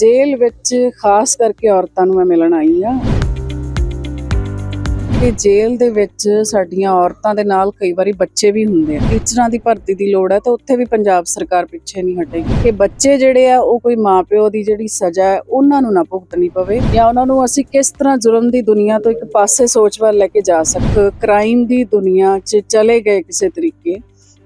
ਜੇਲ੍ਹ ਵਿੱਚ ਖਾਸ ਕਰਕੇ ਔਰਤਾਂ ਨੂੰ ਮੈਂ ਮਿਲਣ ਆਈ ਆ ਕਿ ਜੇਲ੍ਹ ਦੇ ਵਿੱਚ ਸਾਡੀਆਂ ਔਰਤਾਂ ਦੇ ਨਾਲ ਕਈ ਵਾਰੀ ਬੱਚੇ ਵੀ ਹੁੰਦੇ ਆ। ਟੀਚਰਾਂ ਦੀ ਭਰਤੀ ਦੀ ਲੋੜ ਹੈ ਤਾਂ ਉੱਥੇ ਵੀ ਪੰਜਾਬ ਸਰਕਾਰ ਪਿੱਛੇ ਨਹੀਂ ਹਟੇਗੀ। ਕਿ ਬੱਚੇ ਜਿਹੜੇ ਆ, ਉਹ ਕੋਈ ਮਾਪਿਓ ਦੀ ਜਿਹੜੀ ਸਜ਼ਾ ਹੈ, ਉਹਨਾਂ ਨੂੰ ਨਾ ਭੁਗਤਣੀ ਪਵੇ ਜਾਂ ਉਹਨਾਂ ਨੂੰ ਅਸੀਂ ਕਿਸ ਤਰ੍ਹਾਂ ਜ਼ੁਲਮ ਦੀ ਦੁਨੀਆ ਤੋਂ ਇੱਕ ਪਾਸੇ ਸੋਚ ਵੱਲ ਲੈ ਕੇ ਜਾ ਸਕ, ਕ੍ਰਾਈਮ ਦੀ ਦੁਨੀਆ 'ਚ ਚਲੇ ਗਏ ਕਿਸੇ ਤਰੀਕੇ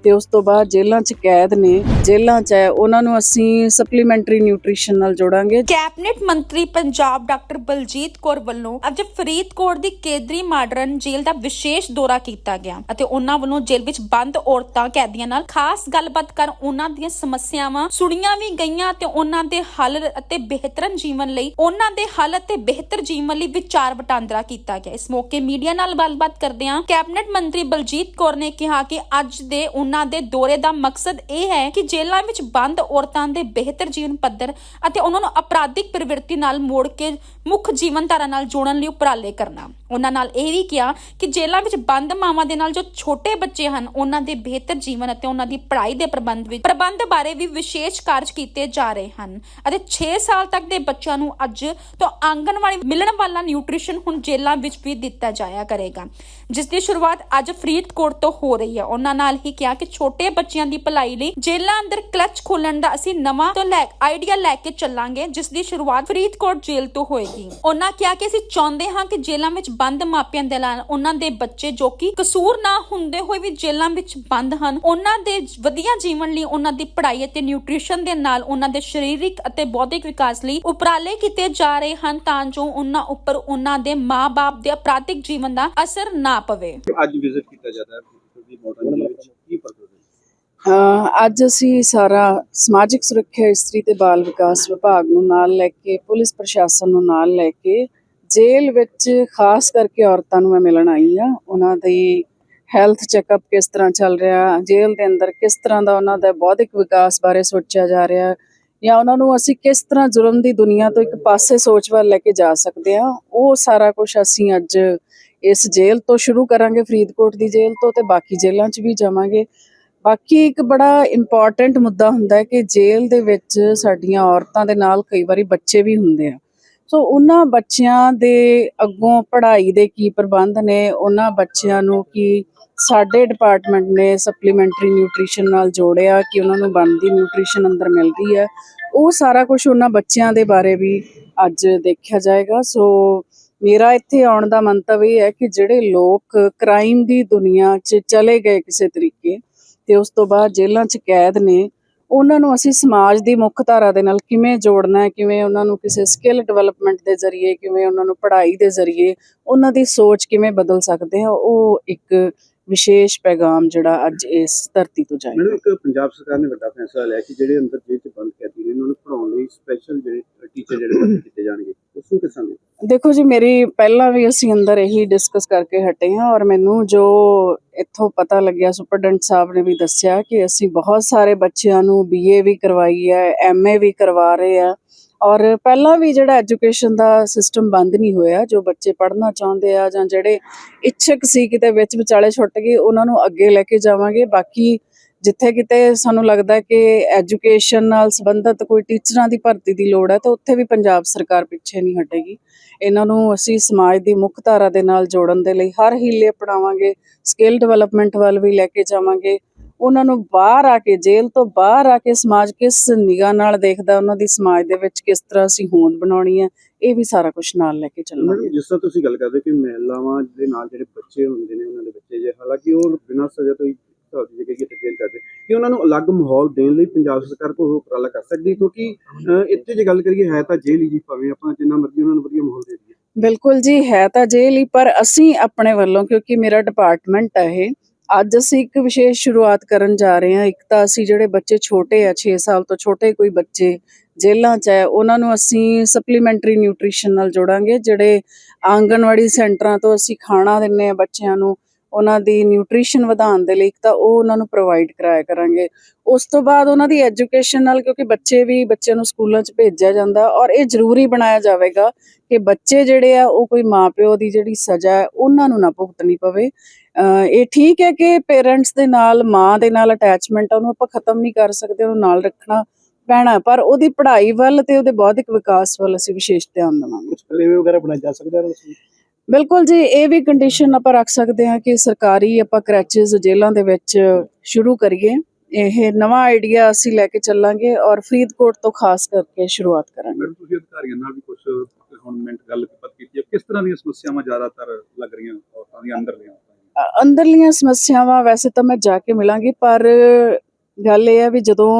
ਤੇ ਉਸ ਤੋਂ ਬਾਅਦ ਜੇਲ੍ਹਾਂ 'ਚ ਕੈਦ ਨੇ। ਜੇਲ੍ਹਾਂ 'ਚ ਹੈ, ਉਹਨਾਂ ਨੂੰ ਅਸੀਂ ਸਪਲੀਮੈਂਟਰੀ ਨਿਊਟ੍ਰੀਸ਼ਨ ਨਾਲ ਜੋੜਾਂਗੇ। ਕੈਬਨਿਟ ਮੰਤਰੀ ਪੰਜਾਬ ਡਾਕਟਰ ਬਲਜੀਤ ਕੌਰ ਵੱਲੋਂ ਅੱਜ ਫਰੀਦਕੋਟ ਦੀ ਕੇਂਦਰੀ ਮਾਡਰਨ ਜੇਲ੍ਹ ਦਾ ਵਿਸ਼ੇਸ਼ ਦੌਰਾ ਕੀਤਾ ਗਿਆ ਅਤੇ ਉਹਨਾਂ ਵੱਲੋਂ ਜੇਲ੍ਹ ਵਿੱਚ ਬੰਦ ਔਰਤਾਂ, ਕੈਦੀਆਂ ਨਾਲ ਖਾਸ ਗੱਲਬਾਤ ਕਰ ਉਹਨਾਂ ਦੀਆਂ ਸਮੱਸਿਆਵਾਂ ਸੁਣੀਆਂ ਵੀ ਗਈਆਂ ਤੇ ਉਹਨਾਂ ਦੇ ਹੱਲ ਅਤੇ ਬਿਹਤਰਨ ਜੀਵਨ ਲਈ, ਉਹਨਾਂ ਦੇ ਹੱਲ ਅਤੇ ਬਿਹਤਰ ਜੀਵਨ ਲਈ ਵਿਚਾਰ ਵਟਾਂਦਰਾ ਕੀਤਾ ਗਿਆ। ਇਸ ਮੌਕੇ ਮੀਡੀਆ ਨਾਲ ਗੱਲਬਾਤ ਕਰਦਿਆਂ ਕੈਬਨਿਟ ਮੰਤਰੀ ਬਲਜੀਤ ਕੌਰ ਨੇ ਕਿਹਾ ਕਿ ਅੱਜ ਦੇ ਉਹਨਾਂ ਦੇ ਦੌਰੇ ਦਾ ਮਕਸਦ ਇਹ ਹੈ ਕਿ ਜੇਲ੍ਹਾਂ ਵਿੱਚ ਬੰਦ ਔਰਤਾਂ ਦੇ ਬਿਹਤਰ ਜੀਵਨ ਪੱਧਰ ਅਤੇ ਉਹਨਾਂ ਨੂੰ ਅਪਰਾਧਿਕ ਪ੍ਰਵਿਰਤੀ ਨਾਲ ਮੋੜ ਕੇ ਮੁੱਖ ਜੀਵਨ ਧਾਰਾ ਨਾਲ ਜੋੜਨ ਲਈ ਉਪਰਾਲੇ ਕਰਨਾ। ਉਹਨਾਂ ਨਾਲ ਇਹ ਵੀ ਕਿਹਾ ਕਿ ਜੇਲ੍ਹਾਂ ਵਿੱਚ ਬੰਦ ਮਾਵਾਂ ਦੇ ਨਾਲ ਜੋ ਛੋਟੇ ਬੱਚੇ ਹਨ, ਉਹਨਾਂ ਦੇ ਬਿਹਤਰ ਜੀਵਨ ਅਤੇ ਉਹਨਾਂ ਦੀ ਪੜ੍ਹਾਈ ਦੇ ਪ੍ਰਬੰਧ ਵਿੱਚ ਪ੍ਰਬੰਧ ਬਾਰੇ ਵੀ ਵਿਸ਼ੇਸ਼ ਕਾਰਜ ਕੀਤੇ ਜਾ ਰਹੇ ਹਨ। ਅਤੇ 6 ਸਾਲ ਤੱਕ ਦੇ ਬੱਚਿਆਂ ਨੂੰ ਅੱਜ ਤੋਂ ਆਂਗਣਵਾੜੀ ਮਿਲਣ ਵਾਲਾ ਨਿਊਟ੍ਰੀਸ਼ਨ ਹੁਣ ਜੇਲ੍ਹਾਂ ਵਿੱਚ ਵੀ ਦਿੱਤਾ ਜਾਇਆ ਕਰੇਗਾ। ਜਿਸ ਦੀ ਸ਼ੁਰੂਆਤ ਅੱਜ ਫਰੀਦਕੋਟ ਤੋਂ ਹੋ ਰਹੀ ਹੈ। ਉਹਨਾਂ ਨਾਲ ਹੀ ਕਿਹਾ ਕਿ ਛੋਟੇ ਬੱਚਿਆਂ ਦੀ ਭਲਾਈ ਲਈ ਜੇਲ੍ਹਾਂ ਅੰਦਰ ਕਲਚ ਖੋਲਣ ਦਾ ਅਸੀਂ ਨਵਾਂ ਤੋਂ ਲੈ, ਆਈਡੀਆ ਲੈ ਕੇ ਚੱਲਾਂਗੇ, ਜਿਸ ਦੀ ਸ਼ੁਰੂਆਤ ਫਰੀਦਕੋਟ ਜੇਲ੍ਹ ਤੋਂ ਹੋਏਗੀ। ਉਹਨਾਂ ਕਿਹਾ ਕਿ ਅਸੀਂ ਚਾਹੁੰਦੇ ਹਾਂ ਕਿ ਜੇਲ੍ਹਾਂ ਵਿੱਚ ਬੰਦ ਮਾਪਿਆਂ ਦੇ ਨਾਲ ਉਹਨਾਂ ਦੇ ਬੱਚੇ ਜੋ ਕਿ ਕਸੂਰ ਨਾ ਹੁੰਦੇ ਹੋਏ ਵੀ ਜੇਲ੍ਹਾਂ ਵਿੱਚ ਬੰਦ ਹਨ ਉਹਨਾਂ ਦੇ ਵਧੀਆ ਜੀਵਨ ਲਈ ਉਹਨਾਂ ਦੀ ਪੜ੍ਹਾਈ ਅਤੇ ਨਿਊਟ੍ਰੀਸ਼ਨ ਦੇ ਨਾਲ ਉਹਨਾਂ ਦੇ ਸਰੀਰਕ ਅਤੇ ਬੌਧਿਕ ਵਿਕਾਸ ਲਈ ਉਪਰਾਲੇ ਕੀਤੇ ਜਾ ਰਹੇ ਹਨ ਤਾਂ ਜੋ ਉਹਨਾਂ ਉੱਪਰ ਉਹਨਾਂ ਦੇ ਮਾਪੇ ਦੇ ਅਪਰਾਧਿਕ ਜੀਵਨ ਦਾ ਅਸਰ ਨਾ ਪਵੇ। ਅੱਜ ਵਿਜ਼ਿਟ ਕੀਤਾ ਜਾਂਦਾ ਹੈ ਦੇ ਵਿੱਚ ਕੀ ਪਰਪਸ ਹੈ? ਅਹ ਅੱਜ ਅਸੀਂ ਸਾਰਾ ਸਮਾਜਿਕ ਸੁਰੱਖਿਆ ਇਸਤਰੀ ਤੇ ਬਾਲ ਵਿਕਾਸ ਵਿਭਾਗ ਨੂੰ ਨਾਲ ਲੈ ਕੇ ਪੁਲਿਸ ਪ੍ਰਸ਼ਾਸਨ ਨੂੰ ਨਾਲ ਲੈ ਕੇ ਜੇਲ੍ਹ ਵਿੱਚ ਖਾਸ ਕਰਕੇ ਔਰਤਾਂ ਨੂੰ ਮੈਂ ਮਿਲਣ ਆਈ ਆ ਉਹਨਾਂ ਦੀ ਹੈਲਥ ਚੈੱਕਅਪ ਕਿਸ ਤਰ੍ਹਾਂ ਚੱਲ ਰਿਹਾ, ਜੇਲ੍ਹ ਦੇ ਅੰਦਰ ਕਿਸ ਤਰ੍ਹਾਂ ਦਾ ਉਹਨਾਂ ਦਾ ਬੌਧਿਕ ਵਿਕਾਸ ਬਾਰੇ ਸੋਚਿਆ ਜਾ ਰਿਹਾ ਜਾਂ ਉਹਨਾਂ ਨੂੰ ਅਸੀਂ ਕਿਸ ਤਰ੍ਹਾਂ ਜ਼ੁਲਮ ਦੀ ਦੁਨੀਆ ਤੋਂ ਇੱਕ ਪਾਸੇ ਸੋਚ ਵੱਲ ਲੈ ਕੇ ਜਾ ਸਕਦੇ ਆ ਉਹ ਸਾਰਾ ਕੁਝ ਅਸੀਂ ਅੱਜ ਇਸ ਜੇਲ੍ਹ ਤੋਂ ਸ਼ੁਰੂ ਕਰਾਂਗੇ, ਫਰੀਦਕੋਟ ਦੀ ਜੇਲ੍ਹ ਤੋਂ ਤੇ ਬਾਕੀ ਜੇਲ੍ਹਾਂ 'ਚ ਵੀ ਜਾਵਾਂਗੇ। ਬਾਕੀ ਇੱਕ ਬੜਾ ਇੰਪੋਰਟੈਂਟ ਮੁੱਦਾ ਹੁੰਦਾ ਹੈ ਕਿ ਜੇਲ੍ਹ ਦੇ ਵਿੱਚ ਸਾਡੀਆਂ ਔਰਤਾਂ ਦੇ ਨਾਲ ਕਈ ਵਾਰੀ ਬੱਚੇ ਵੀ ਹੁੰਦੇ ਆ। ਸੋ ਉਹਨਾਂ ਬੱਚਿਆਂ ਦੇ ਅੱਗੋਂ ਪੜ੍ਹਾਈ ਦੇ ਕੀ ਪ੍ਰਬੰਧ ਨੇ, ਉਹਨਾਂ ਬੱਚਿਆਂ ਨੂੰ ਕੀ ਸਾਡੇ ਡਿਪਾਰਟਮੈਂਟ ਨੇ ਸਪਲੀਮੈਂਟਰੀ ਨਿਊਟ੍ਰੀਸ਼ਨ ਨਾਲ ਜੋੜਿਆ, ਕਿ ਉਹਨਾਂ ਨੂੰ ਬਣਦੀ ਨਿਊਟ੍ਰੀਸ਼ਨ ਅੰਦਰ ਮਿਲਦੀ ਹੈ, ਉਹ ਸਾਰਾ ਕੁਝ ਉਹਨਾਂ ਬੱਚਿਆਂ ਦੇ ਬਾਰੇ ਵੀ ਅੱਜ ਦੇਖਿਆ ਜਾਏਗਾ। ਸੋ ਮੇਰਾ ਇੱਥੇ ਆਉਣ ਦਾ ਮੰਤਵ ਇਹ ਹੈ ਕਿ ਜਿਹੜੇ ਲੋਕ ਕ੍ਰਾਈਮ ਦੀ ਦੁਨੀਆ 'ਚ ਚਲੇ ਗਏ ਕਿਸੇ ਤਰੀਕੇ, ਤੇ ਉਸ ਤੋਂ ਬਾਅਦ ਜੇਲ੍ਹਾਂ 'ਚ ਕੈਦ ਨੇ ਉਹਨਾਂ ਨੂੰ ਅਸੀਂ ਸਮਾਜ ਦੀ ਮੁੱਖ ਧਾਰਾ ਦੇ ਨਾਲ ਕਿਵੇਂ ਜੋੜਨਾ ਹੈ, ਕਿਵੇਂ ਉਹਨਾਂ ਨੂੰ ਕਿਸੇ ਸਕਿੱਲ ਡਿਵੈਲਪਮੈਂਟ ਦੇ ਜ਼ਰੀਏ, ਕਿਵੇਂ ਉਹਨਾਂ ਨੂੰ ਪੜ੍ਹਾਈ ਦੇ ਜ਼ਰੀਏ ਉਹਨਾਂ ਦੀ ਸੋਚ ਕਿਵੇਂ ਬਦਲ ਸਕਦੇ ਆ ਉਹ ਇੱਕ ਵਿਸ਼ੇਸ਼ ਪੈਗਾਮ ਜਿਹੜਾ ਅੱਜ ਇਸ ਧਰਤੀ ਤੋਂ ਜਾਏਗਾ। ਮੈਨੂੰ ਪੰਜਾਬ ਸਰਕਾਰ ਨੇ ਵੱਡਾ ਫੈਸਲਾ ਲਿਆ ਕਿ ਜਿਹੜੇ ਅੰਦਰ ਜੇਲ੍ਹ 'ਚ ਬੰਦ ਕੈਦੀ ਨੇ, ਉਹਨਾਂ ਨੂੰ ਪੜਾਉਣ ਲਈ ਸਪੈਸ਼ਲ ਜਿਹੜੇ ਟੀਚਰ ਜਿਹੜੇ ਕੀਤੇ ਜਾਣਗੇ, ਉਸ ਨੂੰ ਕਿਸ ਦੇਖੋ ਜੀ, ਮੇਰੀ ਪਹਿਲਾਂ ਵੀ ਅਸੀਂ ਅੰਦਰ ਇਹੀ ਡਿਸਕਸ ਕਰਕੇ ਹਟੇ ਹਾਂ ਔਰ ਮੈਨੂੰ ਜੋ ਇੱਥੋਂ ਪਤਾ ਲੱਗਿਆ ਸੁਪਰਡੈਂਟ ਸਾਹਿਬ ਨੇ ਵੀ ਦੱਸਿਆ ਕਿ ਅਸੀਂ ਬਹੁਤ ਸਾਰੇ ਬੱਚਿਆਂ ਨੂੰ ਬੀਏ ਵੀ ਕਰਵਾਈ ਹੈ ਐਮਏ ਵੀ ਕਰਵਾ ਰਹੇ ਆ ਔਰ ਪਹਿਲਾਂ ਵੀ ਜਿਹੜਾ ਐਜੂਕੇਸ਼ਨ ਦਾ ਸਿਸਟਮ ਬੰਦ ਨਹੀਂ ਹੋਇਆ, ਜੋ ਬੱਚੇ ਪੜ੍ਹਨਾ ਚਾਹੁੰਦੇ ਆ ਜਾਂ ਜਿਹੜੇ ਇੱਛਕ ਸੀ ਕਿਤੇ ਵਿੱਚ ਵਿਚਾਲੇ ਛੁੱਟ ਗਏ, ਉਹਨਾਂ ਨੂੰ ਅੱਗੇ ਲੈ ਕੇ ਜਾਵਾਂਗੇ, ਬਾਕੀ ਜਿੱਥੇ ਕਿਤੇ ਸਾਨੂੰ ਲੱਗਦਾ ਕਿ ਐਜੂਕੇਸ਼ਨ ਨਾਲ ਸੰਬੰਧਿਤ ਕੋਈ ਟੀਚਰਾਂ ਦੀ ਭਰਤੀ ਦੀ ਲੋੜ ਹੈ, ਤਾਂ ਉੱਥੇ ਵੀ ਪੰਜਾਬ ਸਰਕਾਰ ਪਿੱਛੇ ਨਹੀਂ ਹਟੇਗੀ। ਇਹਨਾਂ ਨੂੰ ਅਸੀਂ ਸਮਾਜ ਦੀ ਮੁੱਖ ਧਾਰਾ ਦੇ ਨਾਲ ਜੋੜਨ ਦੇ ਲਈ ਹਰ ਹੀਲੇ ਅਪਣਾਵਾਂਗੇ ਸਕਿੱਲ ਡਿਵੈਲਪਮੈਂਟ ਵੱਲ ਵੀ ਲੈ ਕੇ ਜਾਵਾਂਗੇ। ਉਹਨਾਂ ਨੂੰ ਬਾਹਰ ਆ ਕੇ, ਜੇਲ੍ਹ ਤੋਂ ਬਾਹਰ ਆ ਕੇ ਸਮਾਜ ਕਿਸ ਨਿਗਾਹ ਨਾਲ ਦੇਖਦਾ, ਉਹਨਾਂ ਦੀ ਸਮਾਜ ਦੇ ਵਿੱਚ ਕਿਸ ਤਰ੍ਹਾਂ ਅਸੀਂ ਹੋਂਦ ਬਣਾਉਣੀ ਹੈ, ਇਹ ਵੀ ਸਾਰਾ ਕੁਝ ਨਾਲ ਲੈ ਕੇ ਚੱਲਣਾ ਜਿਸ ਤਰ੍ਹਾਂ ਤੁਸੀਂ ਗੱਲ ਕਰਦੇ ਕਿ ਮਹਿਲਾਵਾਂ ਦੇ ਨਾਲ ਜਿਹੜੇ ਬੱਚੇ ਹੁੰਦੇ ਨੇ, ਉਹਨਾਂ ਦੇ ਬੱਚੇ ਜੇ, ਹਾਲਾਂਕਿ ਉਹ ਬਿਨਾਂ ਸਜ਼ਾ ਤੋਂ ਹੀ ਤੁਹਾਡੀ ਜਗ੍ਹਾ ਕੀ ਕਰਦੇ। ਕਿ ਉਹਨਾਂ ਨੂੰ ਅਲੱਗ ਮਾਹੌਲ ਦੇਣ ਲਈ ਪੰਜਾਬ ਸਰਕਾਰ ਕੋਈ ਉਪਰਾਲਾ ਕਰ ਸਕਦੀ ਕਿਉਂਕਿ ਇੱਥੇ ਜੇ ਗੱਲ ਕਰੀਏ, ਹੈ ਤਾਂ ਜੇਲ੍ਹ ਹੀ ਭਾਵੇਂ ਆਪਾਂ ਜਿੰਨਾ ਮਰਜ਼ੀ ਉਹਨਾਂ ਨੂੰ ਵਧੀਆ ਮਾਹੌਲ ਦੇ ਦਈਏ। ਬਿਲਕੁਲ ਜੀ, ਹੈ ਤਾਂ ਜੇਲ੍ਹ ਹੀ, ਪਰ ਅਸੀਂ ਆਪਣੇ ਵੱਲੋਂ, ਕਿਉਂਕਿ ਮੇਰਾ ਡਿਪਾਰਟਮੈਂਟ ਹੈ ਇਹ, ਅੱਜ ਅਸੀਂ ਇੱਕ ਵਿਸ਼ੇਸ਼ ਸ਼ੁਰੂਆਤ ਕਰਨ ਜਾ ਰਹੇ ਹਾਂ। ਇੱਕ ਤਾਂ ਅਸੀਂ ਜਿਹੜੇ ਬੱਚੇ ਛੋਟੇ ਆ 6 ਸਾਲ ਤੋਂ ਛੋਟੇ ਕੋਈ ਬੱਚੇ ਜੇਲ੍ਹਾਂ 'ਚ ਹੈ, ਉਹਨਾਂ ਨੂੰ ਅਸੀਂ ਸਪਲੀਮੈਂਟਰੀ ਨਿਊਟ੍ਰੀਸ਼ਨ ਨਾਲ ਜੋੜਾਂਗੇ, ਜਿਹੜੇ ਆਂਗਨਵਾੜੀ ਸੈਂਟਰਾਂ ਤੋਂ ਅਸੀਂ ਖਾਣਾ ਦਿੰਨੇ ਆ ਬੱਚਿਆਂ ਨੂੰ ਉਹਨਾਂ ਦੀ ਨਿਊਟ੍ਰੀਸ਼ਨ ਵਧਾਉਣ ਦੇ ਲਈ ਤਾਂ ਉਹ ਉਹਨਾਂ ਨੂੰ ਪ੍ਰੋਵਾਈਡ ਕਰਾਇਆ ਕਰਾਂਗੇ। ਉਸ ਤੋਂ ਬਾਅਦ ਉਹਨਾਂ ਦੀ ਐਜੂਕੇਸ਼ਨ ਨਾਲ ਕਿਉਂਕਿ ਬੱਚੇ ਵੀ ਬੱਚਿਆਂ ਨੂੰ ਸਕੂਲਾਂ 'ਚ ਭੇਜਿਆ ਜਾਂਦਾ ਔਰ ਇਹ ਜ਼ਰੂਰੀ ਬਣਾਇਆ ਜਾਵੇਗਾ ਕਿ ਬੱਚੇ ਜਿਹੜੇ ਆ ਉਹ ਕੋਈ ਮਾਪਿਓ ਦੀ ਜਿਹੜੀ ਸਜ਼ਾ ਹੈ ਉਹਨਾਂ ਨੂੰ ਨਾ ਭੁਗਤਣੀ ਪਵੇ। ਇਹ ਠੀਕ ਹੈ ਕਿ ਪੇਰੈਂਟਸ ਦੇ ਨਾਲ, ਮਾਂ ਦੇ ਨਾਲ ਅਟੈਚਮੈਂਟ ਉਹਨੂੰ ਆਪਾਂ ਖਤਮ ਨਹੀਂ ਕਰ ਸਕਦੇ, ਉਹਨੂੰ ਨਾਲ ਰੱਖਣਾ ਪੈਣਾ, ਪਰ ਉਹਦੀ ਪੜ੍ਹਾਈ ਵੱਲ ਤੇ ਉਹਦੇ ਬੌਧਿਕ ਵਿਕਾਸ ਵੱਲ ਅਸੀਂ ਵਿਸ਼ੇਸ਼ ਧਿਆਨ ਦੇਵਾਂਗੇ। ਕੁਝ ਪਲੇਵੇ ਵਗੈਰਾ ਬਣਾਏ ਜਾ ਸਕਦੇ ਹਨ ਬਿਲਕੁਲ ਜੀ ਇਹ ਵੀ ਕੰਡੀਸ਼ਨ ਆਪਾਂ ਰੱਖ ਸਕਦੇ ਹਾਂ ਕਿ ਸਰਕਾਰੀ ਆਪਾਂ ਕ੍ਰੈਚਸ ਜੇਲ੍ਹਾਂ ਦੇ ਵਿੱਚ ਸ਼ੁਰੂ ਕਰੀਏ। ਇਹ ਨਵਾਂ ਆਈਡੀਆ ਅਸੀਂ ਲੈ ਕੇ ਚੱਲਾਂਗੇ ਔਰ ਫਰੀਦਕੋਟ ਤੋਂ ਖਾਸ ਕਰਕੇ ਸ਼ੁਰੂਆਤ ਕਰਾਂਗੇ। ਮੈਡਮ ਤੁਸੀਂ ਅਧਿਕਾਰੀਆਂ ਨਾਲ ਵੀ ਕੁਝ ਹੁਣ ਮਿੰਟ ਗੱਲਬਾਤ ਕੀਤੀ ਹੈ। ਕਿਸ ਤਰ੍ਹਾਂ ਦੀਆਂ ਸਮੱਸਿਆਵਾਂ ਜ਼ਿਆਦਾਤਰ ਲੱਗ ਰਹੀਆਂ ਔਰਤਾਂ ਦੀਆਂ ਅੰਦਰਲੀਆਂ ਸਮੱਸਿਆਵਾਂ ਵੈਸੇ ਤਾਂ ਮੈਂ ਜਾ ਕੇ ਮਿਲਾਂਗੀ ਪਰ ਗੱਲ ਇਹ ਹੈ ਵੀ ਜਦੋਂ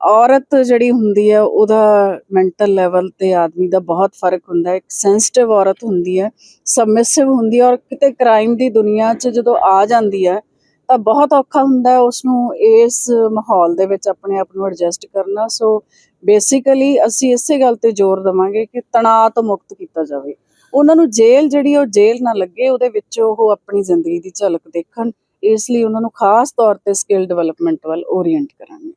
ਔਰਤ ਜਿਹੜੀ ਹੁੰਦੀ ਹੈ, ਉਹਦਾ ਮੈਂਟਲ ਲੈਵਲ ਤੇ ਆਦਮੀ ਦਾ ਬਹੁਤ ਫ਼ਰਕ ਹੁੰਦਾ ਹੈ। ਇੱਕ ਸੈਂਸਿਟਿਵ ਔਰਤ ਹੁੰਦੀ ਹੈ ਸਬਮਿਸਿਵ ਹੁੰਦੀ ਹੈ ਔਰ ਕਿਤੇ ਕ੍ਰਾਈਮ ਦੀ ਦੁਨੀਆ 'ਚ ਜਦੋਂ ਆ ਜਾਂਦੀ ਹੈ, ਤਾਂ ਬਹੁਤ ਔਖਾ ਹੁੰਦਾ ਹੈ ਉਸ ਨੂੰ ਇਸ ਮਾਹੌਲ ਦੇ ਵਿੱਚ ਆਪਣੇ ਆਪ ਨੂੰ ਐਡਜਸਟ ਕਰਨਾ। ਸੋ ਬੇਸਿਕਲੀ ਅਸੀਂ ਇਸੇ ਗੱਲ ਤੇ ਜ਼ੋਰ ਦਵਾਂਗੇ ਕਿ ਤਣਾਅ ਤੋਂ ਮੁਕਤ ਕੀਤਾ ਜਾਵੇ। ਉਹਨਾਂ ਨੂੰ ਜੇਲ੍ਹ ਜਿਹੜੀ ਉਹ ਜੇਲ੍ਹ ਨਾ ਲੱਗੇ, ਉਹਦੇ ਵਿੱਚ ਉਹ ਆਪਣੀ ਜ਼ਿੰਦਗੀ ਦੀ ਝਲਕ ਦੇਖਣ। ਇਸ ਲਈ ਉਹਨਾਂ ਨੂੰ ਖਾਸ ਤੌਰ ਤੇ ਸਕਿੱਲ ਡਿਵੈਲਪਮੈਂਟ ਵੱਲ ਓਰੀਐਂਟ ਕਰਾਂਗੇ।